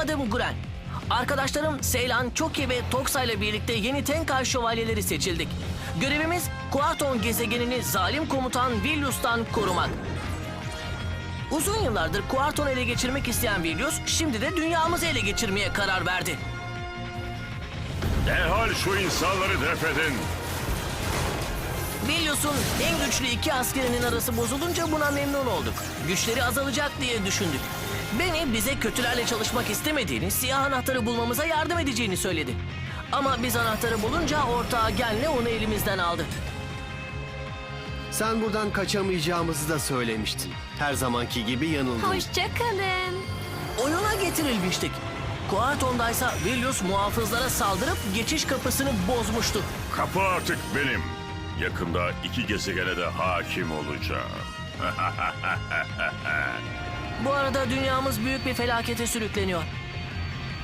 adım Guren. Arkadaşlarım Seylan, Choki ve Toxa ile birlikte yeni Tenkar şövalyeleri seçildik. Görevimiz Kuaton gezegenini zalim komutan Villius'tan korumak. Uzun yıllardır Kuarton'u ele geçirmek isteyen Villius, şimdi de dünyamızı ele geçirmeye karar verdi. Derhal şu insanları def edin. Villius'un en güçlü iki askerinin arası bozulunca buna memnun olduk. Güçleri azalacak diye düşündük. Beni bize kötülerle çalışmak istemediğini, siyah anahtarı bulmamıza yardım edeceğini söyledi. Ama biz anahtarı bulunca ortağı Gen'le onu elimizden aldı. Sen buradan kaçamayacağımızı da söylemiştin. Her zamanki gibi yanıldın. Hoşçakalın. Oyuna getirilmiştik. Kuarton'daysa Villius muhafızlara saldırıp geçiş kapısını bozmuştu. Kapı artık benim. Yakında iki gezegene de hakim olacağım. Bu arada dünyamız büyük bir felakete sürükleniyor.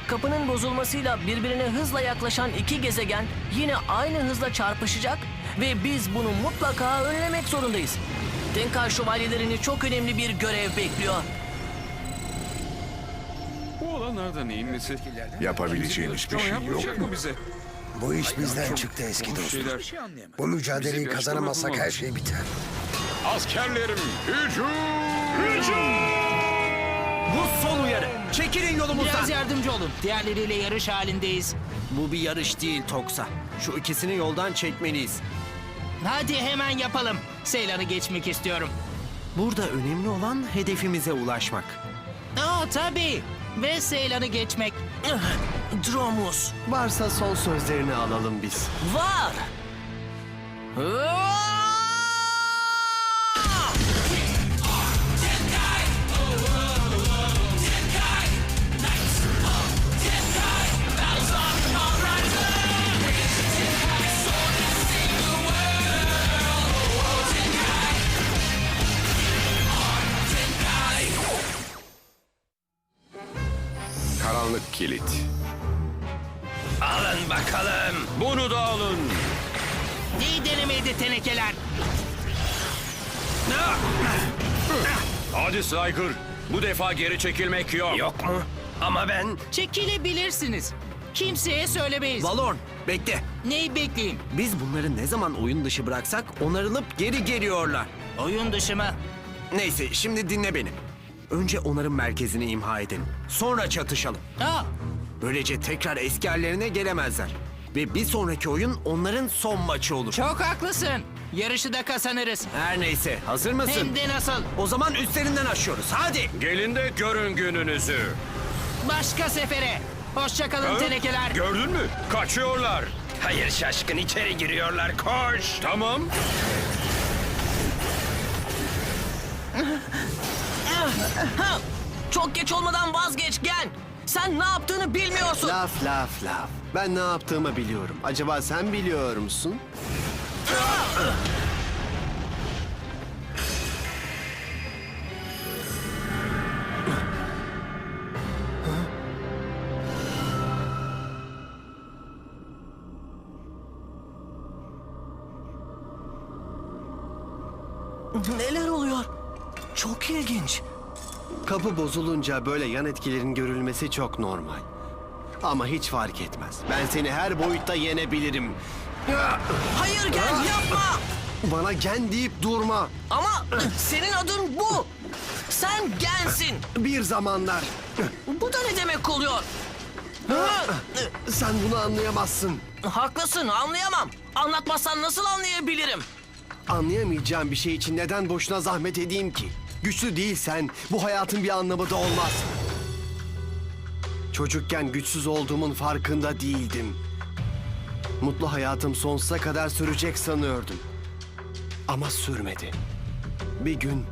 Kapının bozulmasıyla birbirine hızla yaklaşan iki gezegen yine aynı hızla çarpışacak ve biz bunu mutlaka önlemek zorundayız. Tenkar şövalyelerini çok önemli bir görev bekliyor. Bu olanlarda neyin nesi? Yapabileceğimiz bir şey yok mu? bize? Bu iş bizden çıktı eski dostum. şeyler. Bu mücadeleyi kazanamazsak her şey biter. Askerlerim hücum! Bu son uyarı. Çekilin yolumuzdan. Biraz yardımcı olun. Diğerleriyle yarış halindeyiz. Bu bir yarış değil Toksa. Şu ikisini yoldan çekmeliyiz. Hadi hemen yapalım. Seylan'ı geçmek istiyorum. Burada önemli olan hedefimize ulaşmak. Aa tabii. Ve Seylan'ı geçmek. Dromus Varsa son sözlerini alalım biz. var. Hıa! Kilit. Alın bakalım. Bunu da alın. İyi denemeydi tenekeler. Hadi Saygır. Bu defa geri çekilmek yok. Yok mu? Ama ben... Çekilebilirsiniz. Kimseye söylemeyiz. Valorn bekle. Neyi bekleyin? Biz bunları ne zaman oyun dışı bıraksak onarılıp geri geliyorlar. Oyun dışı mı? Neyse şimdi dinle beni. Önce onarım merkezini imha edelim. Sonra çatışalım. Aa, Böylece tekrar eski hallerine gelemezler. Ve bir sonraki oyun onların son maçı olur. çok haklısın. Yarışı da kazanırız. Her neyse hazır mısın? Hem de nasıl? O zaman üstlerinden aşıyoruz. Hadi. Gelin de görün gününüzü. Başka sefere. Hoşçakalın Ha? tenekeler. Gördün mü? Kaçıyorlar. Hayır şaşkın içeri giriyorlar. Koş. Tamam. Çok geç olmadan vazgeç Gen. Sen ne yaptığını bilmiyorsun. Laf laf laf. Ben ne yaptığımı biliyorum. Acaba sen biliyor musun? Kapı bozulunca böyle yan etkilerin görülmesi çok normal. Ama hiç fark etmez. Ben seni her boyutta yenebilirim. Hayır Gen yapma. Bana gen deyip durma. Ama senin adın bu. Sen Gen'sin. Bir zamanlar. Bu da ne demek oluyor? Sen bunu anlayamazsın. Haklısın anlayamam. Anlatmazsan nasıl anlayabilirim? Anlayamayacağım bir şey için neden boşuna zahmet edeyim ki? Güçlü değilsen bu hayatın bir anlamı da olmaz. Çocukken güçsüz olduğumun farkında değildim. Mutlu hayatım sonsuza kadar sürecek sanıyordum. Ama sürmedi. Bir gün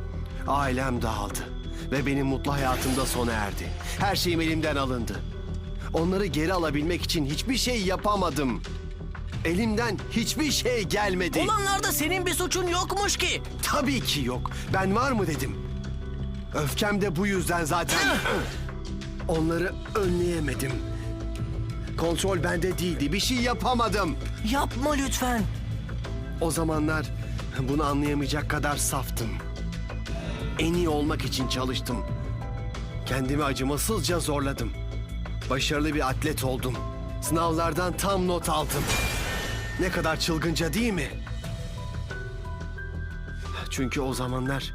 ailem dağıldı ve benim mutlu hayatım da sona erdi. Her şeyim elimden alındı. Onları geri alabilmek için hiçbir şey yapamadım. Elimden hiçbir şey gelmedi. Olanlarda senin bir suçun yokmuş ki. Tabii ki yok. Ben var mı dedim. Öfkem de bu yüzden zaten. Onları önleyemedim. Kontrol bende değildi. Bir şey yapamadım. Yapma lütfen. O zamanlar bunu anlayamayacak kadar saftım. En iyi olmak için çalıştım. Kendimi acımasızca zorladım. Başarılı bir atlet oldum. Sınavlardan tam not aldım. Ne kadar çılgınca değil mi? Çünkü o zamanlar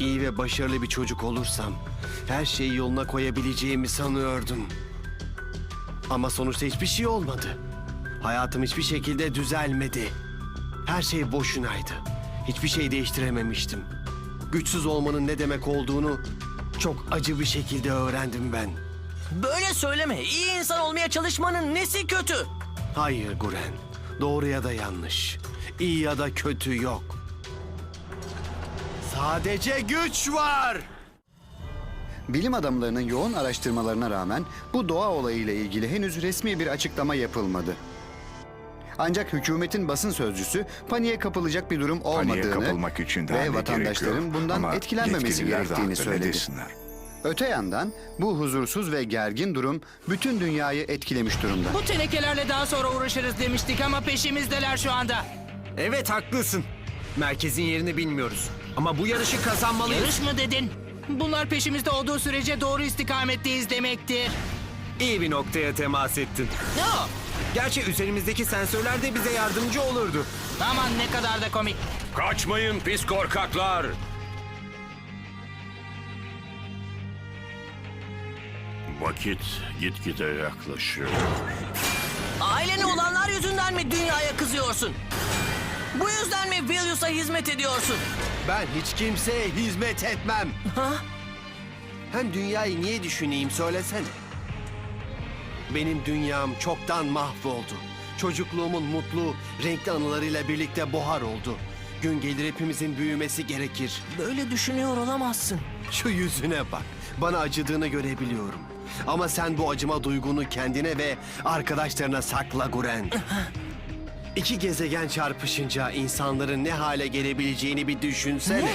iyi ve başarılı bir çocuk olursam her şeyi yoluna koyabileceğimi sanıyordum. Ama sonuçta hiçbir şey olmadı. Hayatım hiçbir şekilde düzelmedi. Her şey boşunaydı. Hiçbir şey değiştirememiştim. Güçsüz olmanın ne demek olduğunu çok acı bir şekilde öğrendim ben. Böyle söyleme. İyi insan olmaya çalışmanın nesi kötü? Hayır Guren. Doğru ya da yanlış. İyi ya da kötü yok. Sadece güç var. Bilim adamlarının yoğun araştırmalarına rağmen bu doğa olayıyla ilgili henüz resmi bir açıklama yapılmadı. Ancak hükümetin basın sözcüsü paniğe kapılacak bir durum olmadığını kapılmak için daha ve vatandaşların bundan Ama etkilenmemesi yetkililer de gerektiğini haklı, ne söyledi. desinler? Öte yandan bu huzursuz ve gergin durum bütün dünyayı etkilemiş durumda. Bu tenekelerle daha sonra uğraşırız demiştik ama peşimizdeler şu anda. Evet haklısın. Merkezin yerini bilmiyoruz. Ama bu yarışı kazanmalıyız. Yarış mı dedin? Bunlar peşimizde olduğu sürece doğru istikametteyiz demektir. İyi bir noktaya temas ettin. Ne o? Gerçi üzerimizdeki sensörler de bize yardımcı olurdu. Aman ne kadar da komik. Kaçmayın pis korkaklar. Vakit gitgide yaklaşıyor. Ailene olanlar yüzünden mi dünyaya kızıyorsun? Bu yüzden mi Vilnius'a hizmet ediyorsun? Ben hiç kimseye hizmet etmem. Hem dünyayı niye düşüneyim söylesene. Benim dünyam çoktan mahvoldu. Çocukluğumun mutlu, renkli anılarıyla birlikte buhar oldu. Gün gelir hepimizin büyümesi gerekir. Böyle düşünüyor olamazsın. Şu yüzüne bak. Bana acıdığını görebiliyorum. Ama sen bu acıma duygunu kendine ve arkadaşlarına sakla Guren. İki gezegen çarpışınca insanların ne hale gelebileceğini bir düşünsene. Ne?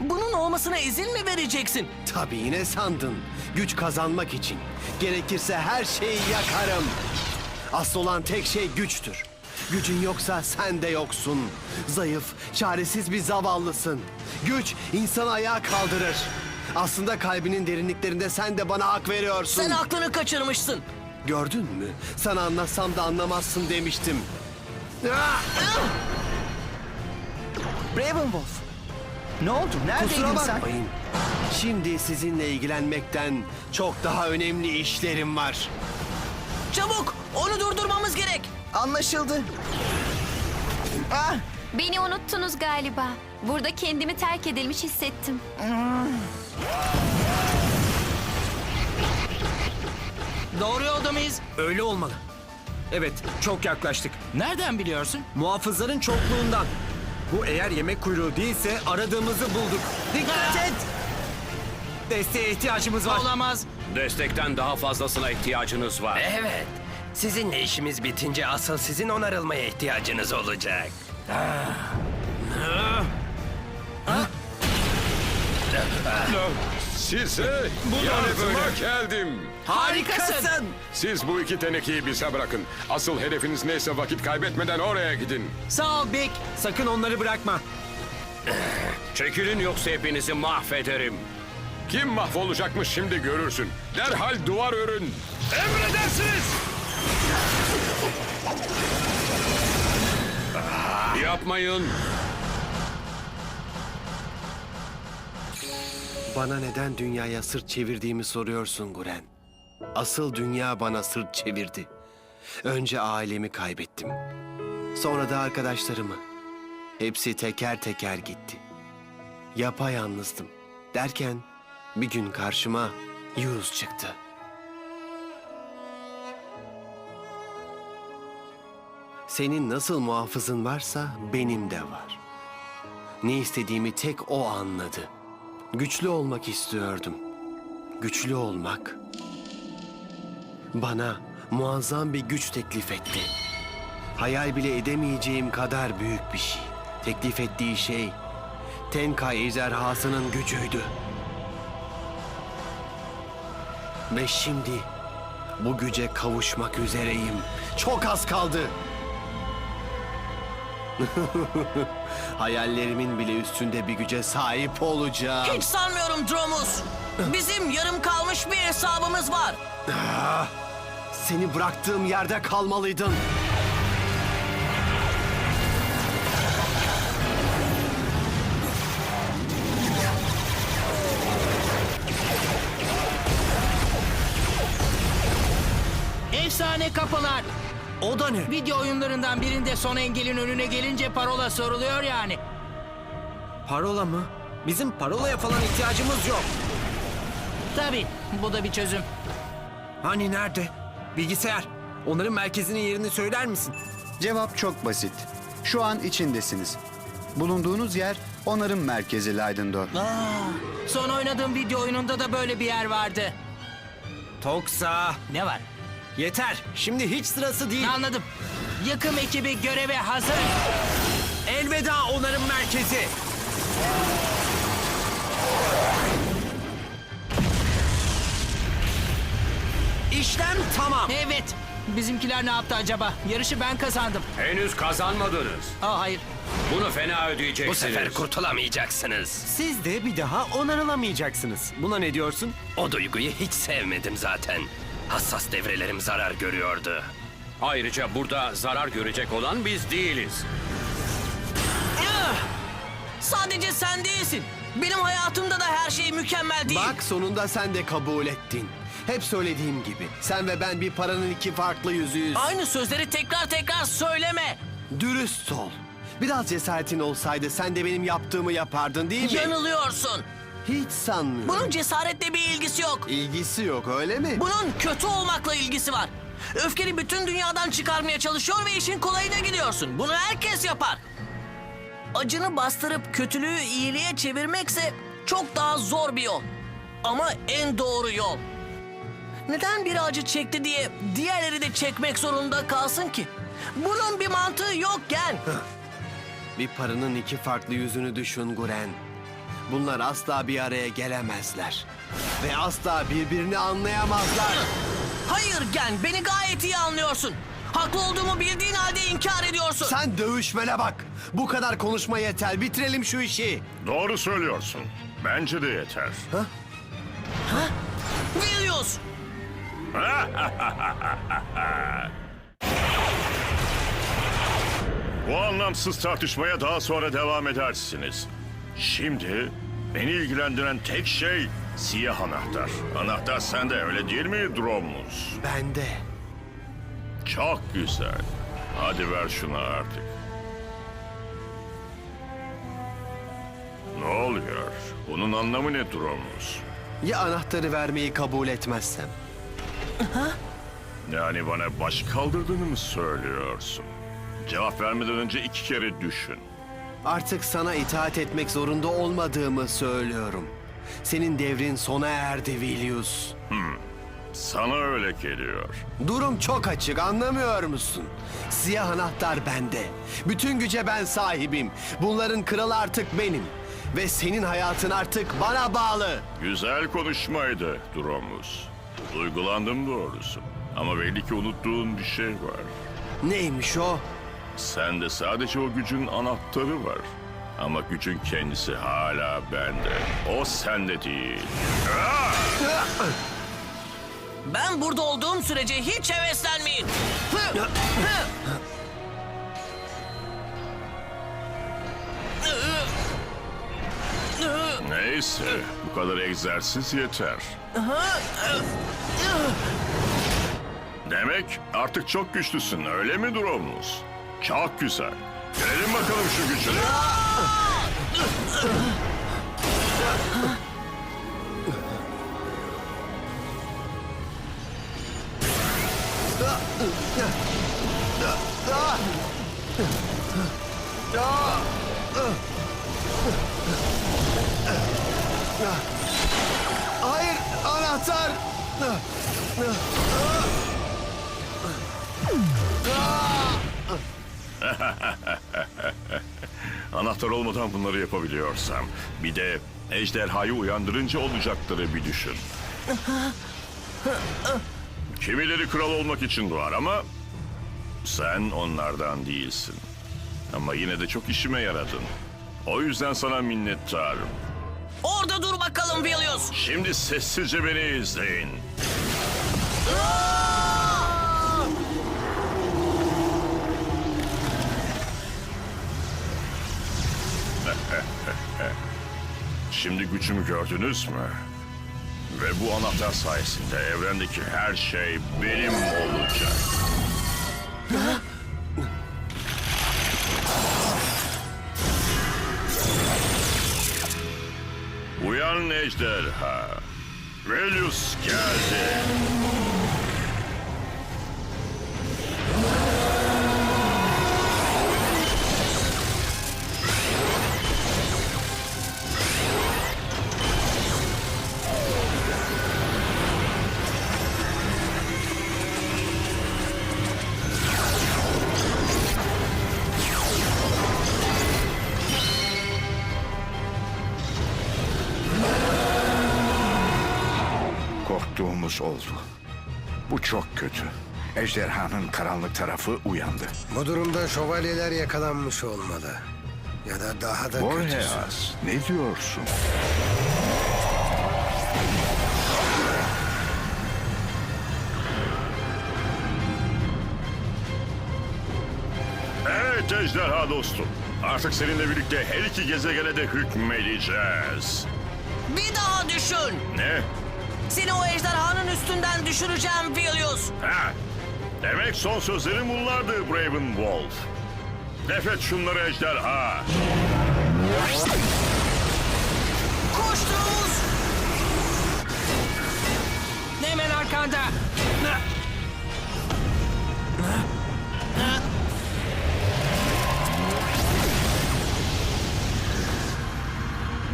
Bunun olmasına izin mi vereceksin? Tabii yine sandın. Güç kazanmak için. Gerekirse her şeyi yakarım. Asıl olan tek şey güçtür. Gücün yoksa sen de yoksun. Zayıf, çaresiz bir zavallısın. Güç insanı ayağa kaldırır. Aslında kalbinin derinliklerinde sen de bana hak veriyorsun. Sen aklını kaçırmışsın. Gördün mü? Sana anlatsam da anlamazsın demiştim. Ah! Ravenwolf. Ne oldu? Neredeydin Kusura sen? bakmayın. Şimdi sizinle ilgilenmekten çok daha önemli işlerim var. Çabuk onu durdurmamız gerek. Anlaşıldı. Ah, Beni unuttunuz galiba. Burada kendimi terk edilmiş hissettim. Doğru yolda mıyız? Öyle olmalı. Evet, çok yaklaştık. Nereden biliyorsun? Muhafızların çokluğundan. Bu eğer yemek kuyruğu değilse aradığımızı bulduk. Dikkat et! Desteğe ihtiyacımız var. Olamaz. Destekten daha fazlasına ihtiyacınız var. Evet. Sizinle işimiz bitince asıl sizin onarılmaya ihtiyacınız olacak. Size yardıma geldim. Harikasın. Siz bu iki tenekeyi bize bırakın. Asıl hedefiniz neyse vakit kaybetmeden oraya gidin. Sağ ol Big. Sakın onları bırakma. Çekilin yoksa hepinizi mahvederim. Kim mahvolacakmış şimdi görürsün. Derhal duvar örün. Emredersiniz. Yapmayın. Bana neden dünyaya sırt çevirdiğimi soruyorsun Guren. Asıl dünya bana sırt çevirdi. Önce ailemi kaybettim. Sonra da arkadaşlarımı. Hepsi teker teker gitti. Yapayalnızdım. Derken bir gün karşıma Yunus çıktı. Senin nasıl muhafızın varsa benim de var. Ne istediğimi tek o anladı. Güçlü olmak istiyordum. Güçlü olmak bana muazzam bir güç teklif etti. Hayal bile edemeyeceğim kadar büyük bir şey. Teklif ettiği şey Tenkay ejderhasının gücüydü. Ve şimdi bu güce kavuşmak üzereyim. Çok az kaldı. Hayallerimin bile üstünde bir güce sahip olacağım. Hiç sanmıyorum Dromus. Bizim yarım kalmış bir hesabımız var. Ah, Seni bıraktığım yerde kalmalıydın. O da ne? Video oyunlarından birinde son engelin önüne gelince parola soruluyor yani. Parola mı? Bizim parolaya falan ihtiyacımız yok. Tabii bu da bir çözüm. Hani nerede? Bilgisayar. Onların merkezinin yerini söyler misin? Cevap çok basit. Şu an içindesiniz. Bulunduğunuz yer onarım merkezi Leydendorf. Son oynadığım video oyununda da böyle bir yer vardı. Toksa. Ne var? Yeter. Şimdi hiç sırası değil. Anladım. Yakım ekibi göreve hazır. Elveda onarım merkezi. İşlem tamam. Evet. Bizimkiler ne yaptı acaba? Yarışı ben kazandım. Henüz kazanmadınız. Aa hayır. Bunu fena ödeyeceksiniz. Bu sefer kurtulamayacaksınız. Siz de bir daha onarılamayacaksınız. Buna ne diyorsun? O duyguyu hiç sevmedim zaten. Hassas devrelerim zarar görüyordu. Ayrıca burada zarar görecek olan biz değiliz. Sadece sen değilsin. Benim hayatımda da her şey mükemmel değil. Bak sonunda sen de kabul ettin. Hep söylediğim gibi sen ve ben bir paranın iki farklı yüzüyüz. Aynı sözleri tekrar tekrar söyleme. Dürüst ol. Biraz cesaretin olsaydı sen de benim yaptığımı yapardın değil mi? Yanılıyorsun. Hiç sanmıyorum. Bunun cesaretle bir ilgisi yok. İlgisi yok öyle mi? Bunun kötü olmakla ilgisi var. Öfkeni bütün dünyadan çıkarmaya çalışıyor ve işin kolayına gidiyorsun. Bunu herkes yapar. Acını bastırıp kötülüğü iyiliğe çevirmekse çok daha zor bir yol. Ama en doğru yol. Neden biri acı çekti diye diğerleri de çekmek zorunda kalsın ki? Bunun bir mantığı yok Gen. Bir paranın iki farklı yüzünü düşün Guren. Bunlar asla bir araya gelemezler. Ve asla birbirini anlayamazlar. Hayır Gen, beni gayet iyi anlıyorsun. Haklı olduğumu bildiğin halde inkar ediyorsun. Sen dövüşmene bak. Bu kadar konuşma yeter. Bitirelim şu işi. Doğru söylüyorsun. Bence de yeter. Biliyorsun. Bu anlamsız tartışmaya daha sonra devam edersiniz. Şimdi beni ilgilendiren tek şey siyah anahtar. Anahtar sende öyle değil mi Dromus? Ben de. Çok güzel. Hadi ver şunu artık. Ne oluyor? Bunun anlamı ne Dromus? Ya anahtarı vermeyi kabul etmezsem? Yani bana baş kaldırdığını mı söylüyorsun? Cevap vermeden önce iki kere düşün. Artık sana itaat etmek zorunda olmadığımı söylüyorum. Senin devrin sona erdi Vilius. Sana öyle geliyor. Durum çok açık anlamıyor musun? Siyah anahtar bende. Bütün güce ben sahibim. Bunların kralı artık benim. Ve senin hayatın artık bana bağlı. Güzel konuşmaydı Dromus. Duygulandım doğrusu. Ama belli ki unuttuğun bir şey var. Neymiş o? Sende sadece o gücün anahtarı var. Ama gücün kendisi hala bende. O sende değil. Ben burada olduğum sürece hiç heveslenmeyin. Hı, hı. Neyse, bu kadar egzersiz yeter. Demek artık çok güçlüsün, öyle mi Dromus? Çok güzel. Görelim bakalım şu gücünü. Hayır anahtar. Anahtar olmadan bunları yapabiliyorsam. Bir de ejderhayı uyandırınca olacakları bir düşün. Kimileri kral olmak için doğar ama sen onlardan değilsin. Ama yine de çok işime yaradın. O yüzden sana minnettarım. Orada dur bakalım Vilius. Şimdi sessizce beni izleyin. Aa! Şimdi gücümü gördünüz mü? Ve bu anahtar sayesinde evrendeki her şey benim olacak. Uyan ejderha. Velius geldi. Korktuğumuz oldu. Bu çok kötü. Ejderhanın karanlık tarafı uyandı. Bu durumda şövalyeler yakalanmış olmalı. Ya da daha da kötüsü. Borheas, ne diyorsun? Evet ejderha dostum. Artık seninle birlikte her iki gezegene de hükmedeceğiz. Bir daha düşün. Ne? Seni o ejderhanın üstünden düşüreceğim Vilius. Ha? Demek son sözlerim bunlardı Wolf. Nefret şunları ejderha. Koştunuz. Hemen arkanda.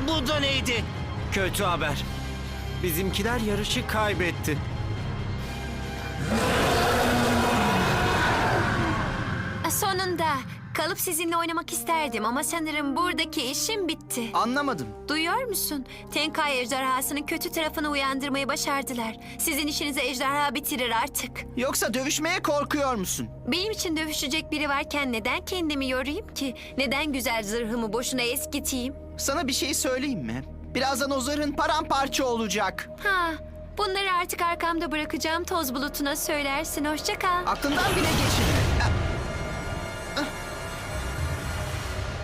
Bu da neydi? Kötü haber. Bizimkiler yarışı kaybetti. Sonunda kalıp sizinle oynamak isterdim ama sanırım buradaki işim bitti. Anlamadım. Duyuyor musun? Tenkai ejderhasının kötü tarafını uyandırmayı başardılar. Sizin işinizi ejderha bitirir artık. Yoksa dövüşmeye korkuyor musun? Benim için dövüşecek biri varken neden kendimi yorayım ki? Neden güzel zırhımı boşuna eskiteyim? Sana bir şey söyleyeyim mi? Birazdan o zırhın paramparça olacak. Ha, bunları artık arkamda bırakacağım toz bulutuna söylersin. Hoşça kal. Aklından bile geçirme. Ah.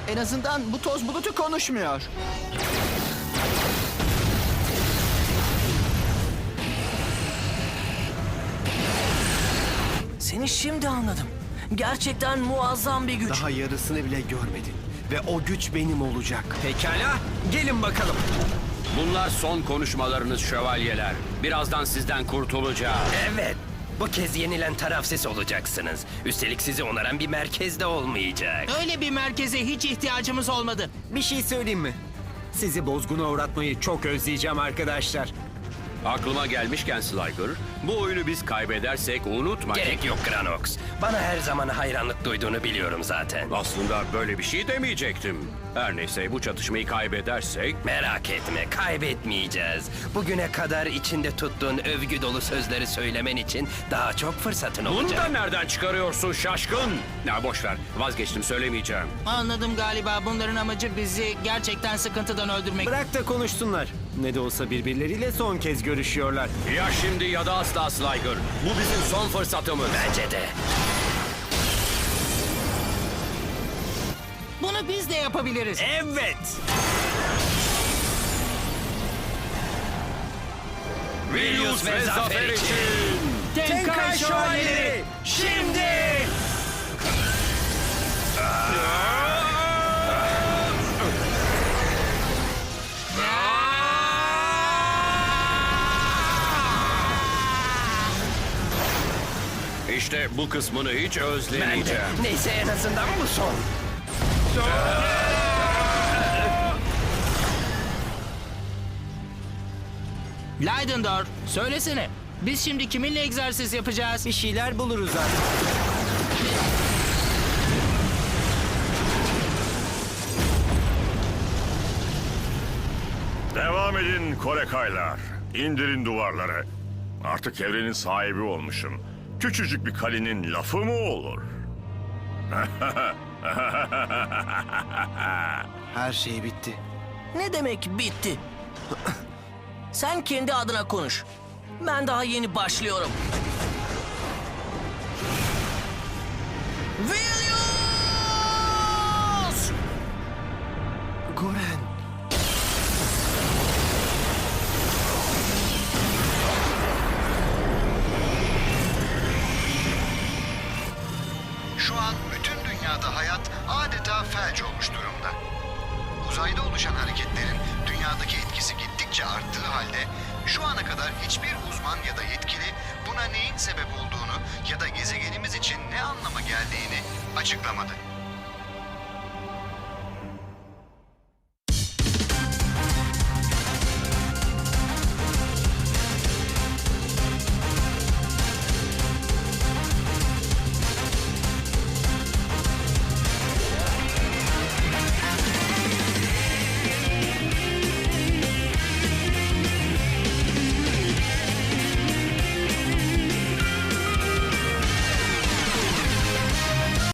En azından bu toz bulutu konuşmuyor. Seni şimdi anladım. Gerçekten muazzam bir güç. Daha yarısını bile görmedin. Ve o güç benim olacak. Pekala, gelin bakalım. Bunlar son konuşmalarınız şövalyeler. Birazdan sizden kurtulacağım. Evet. Bu kez yenilen taraf siz olacaksınız. Üstelik sizi onaran bir merkezde olmayacak. Öyle bir merkeze hiç ihtiyacımız olmadı. Bir şey söyleyeyim mi? Sizi bozguna uğratmayı çok özleyeceğim arkadaşlar. Aklıma gelmişken Sliker, bu oyunu biz kaybedersek unutma ki... Gerek yok Granox. Bana her zaman hayranlık duyduğunu biliyorum zaten. Aslında böyle bir şey demeyecektim. Her neyse bu çatışmayı kaybedersek... Merak etme, kaybetmeyeceğiz. Bugüne kadar içinde tuttuğun övgü dolu sözleri söylemen için daha çok fırsatın Bunu olacak. da nereden çıkarıyorsun şaşkın? Ya boş ver, vazgeçtim söylemeyeceğim. Anladım galiba bunların amacı bizi gerçekten sıkıntıdan öldürmek. Bırak da konuşsunlar. Ne de olsa birbirleriyle son kez görüşüyorlar. Ya şimdi ya da asla Sliker. Bu bizim son fırsatımız. Bence de. Bunu biz de yapabiliriz. Evet. Vilius ve zafer için! Tenkai Şövalyeleri şimdi! İşte bu kısmını hiç Ben de. özlemeyeceğim. Neyse en azından bu son. Leydendor, söylesene. Biz şimdi kiminle egzersiz yapacağız? Bir şeyler buluruz artık. Devam edin Korekaylar. İndirin duvarları. Artık evrenin sahibi olmuşum. Küçücük bir kalenin lafı mı olur? Her şey bitti. Ne demek bitti? Sen kendi adına konuş. Ben daha yeni başlıyorum. Vilius! Gittikçe arttığı halde şu ana kadar hiçbir uzman ya da yetkili buna neyin sebep olduğunu ya da gezegenimiz için ne anlama geldiğini açıklamadı.